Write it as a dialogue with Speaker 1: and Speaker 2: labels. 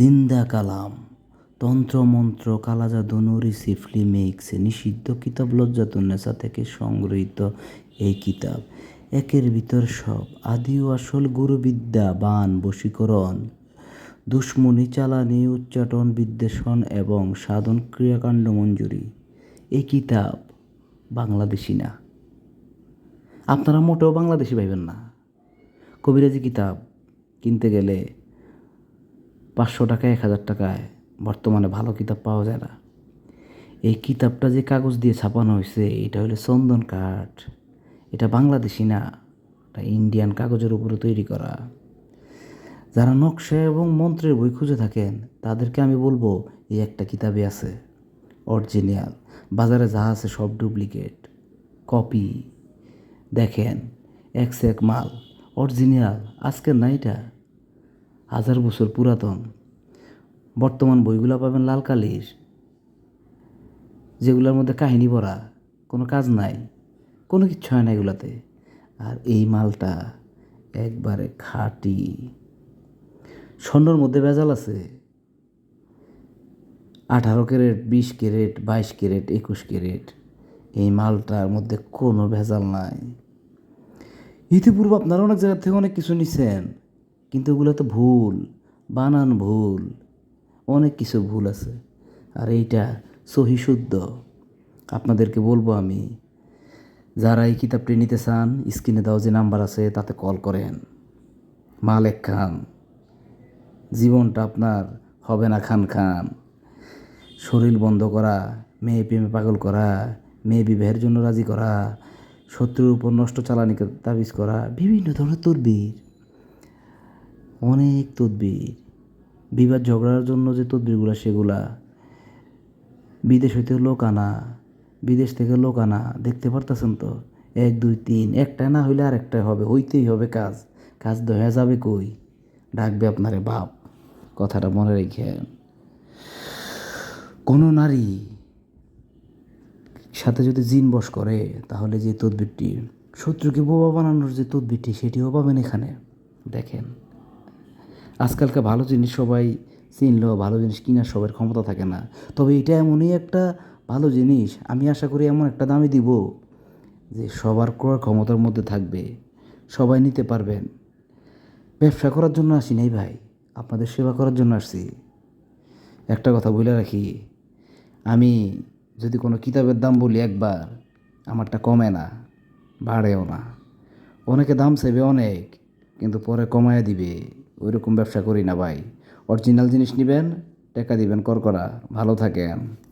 Speaker 1: জিন্দা কালাম। তন্ত্রমন্ত্র কালাজাদু নুরি সিফলি মিক্স নিষিদ্ধ কিতাব লজ্জাতুন্নেসা থেকে সংগৃহীত এই কিতাব। একের ভিতর সব আদি ও আসল গুরুবিদ্যা, বান, বশীকরণ, দুশ্মনী চালানি, উচ্চাটন, বিদ্বেষণ এবং সাধন ক্রিয়াকাণ্ড মঞ্জুরি। এই কিতাব বাংলাদেশি না। আপনারা মোটেও বাংলাদেশি ভাইবেন না। কবিরাজি কিতাব কিনতে গেলে পাঁচশো টাকা, এক হাজার টাকায়। বর্তমানে ভালো কিতাব পাওয়া যায় না। এই কিতাবটা যে কাগজ দিয়ে ছাপানো হয়েছে, এটা হলো চন্দন কাঠ। এটা বাংলাদেশি না, এটা ইন্ডিয়ান কাগজের উপরে তৈরি করা। যারা নকশা এবং মন্ত্রের বই খুঁজে থাকেন, তাদেরকে আমি বলব, এই একটা কিতাবে আছে, অরিজিনাল। বাজারে যা আছে সব ডুপ্লিকেট। কপি। দেখেন একশো এক মাল, অরিজিনাল। আজকের না এটা? হাজার বছর পুরাতন। বর্তমান বইগুলো পাবেন লাল কালির। যেগুলোর মধ্যে কাহিনী ভরা, কোনো কাজ নাই, কোনো কিচ্ছু হয় না এগুলাতে। আর এই মালটা একবারে খাঁটি। স্বর্ণর মধ্যে ভেজাল আছে। আঠারো ক্যারেট, বিশ ক্যারেট, বাইশ ক্যারেট, একুশ ক্যারেট, এই মালটার মধ্যে কোনো ভেজাল নাই। ইতিপূর্বে আপনারা অনেক জায়গা থেকে অনেক কিছু নিছেন। কিন্তু ওগুলো তো ভুল, বানান ভুল, অনেক কিছু ভুল আছে। আর এইটা সহি শুদ্ধ। আপনাদেরকে বলব আমি, যারা এই কিতাবটি নিতে চান, স্ক্রিনে দেওয়া যে নাম্বার আছে, তাতে কল করেন। মালেক খান, জীবনটা আপনার হবে না খান খান। শরীর বন্ধ করা, মেয়ে প্রেমে পাগল করা, মেয়ে বিবাহের জন্য রাজি করা, শত্রুর উপর নষ্ট চালানিকে তাবিজ করা, বিভিন্ন ধরনের তদবির। অনেক তদবির। বিবাদ ঝগড়ার জন্য যে তদবিরগুলো, সেগুলা বিদেশ হইতে লোক আনা, বিদেশ থেকে লোক আনা, দেখতে পারতেছেন তো? এক, দুই, তিন, একটা না হইলে আর একটা হবে, হইতেই হবে কাজ। কাজ দয়া যাবে কই? ডাকবে আপনারে বাপ। কথাটা মনে রেখেন কোনো নারী সাথে যদি জিন বস করে, তাহলে যে তদবিরটি, শত্রুকে বোবা বানানোর যে তদবিরটি, সেটিও পাবেন এখানে। দেখেন। আজকালকার ভালো জিনিস সবাই চিনলেও ভালো জিনিস কেনার সবার ক্ষমতা থাকে না। তবে এটা এমনই একটা ভালো জিনিস, আমি আশা করি এমন একটা দামে দিব যে সবার ক্রয় ক্ষমতার মধ্যে থাকবে, সবাই নিতে পারবেন। ব্যবসা করার জন্য আসি নাই ভাই, আপনাদের সেবা করার জন্য আসছি। একটা কথা বলে রাখি, আমি যদি কোনো কিতাবের দাম বলি একবার, আমারটা কমে না, বাড়েও না। অনেকে দাম চাইবে অনেক, কিন্তু পরে কমায় দিবে। ওই রকম ব্যবসা করি না ভাই। অরিজিনাল জিনিস নেবেন, টাকা দিবেন, কর করা, ভালো থাকেন।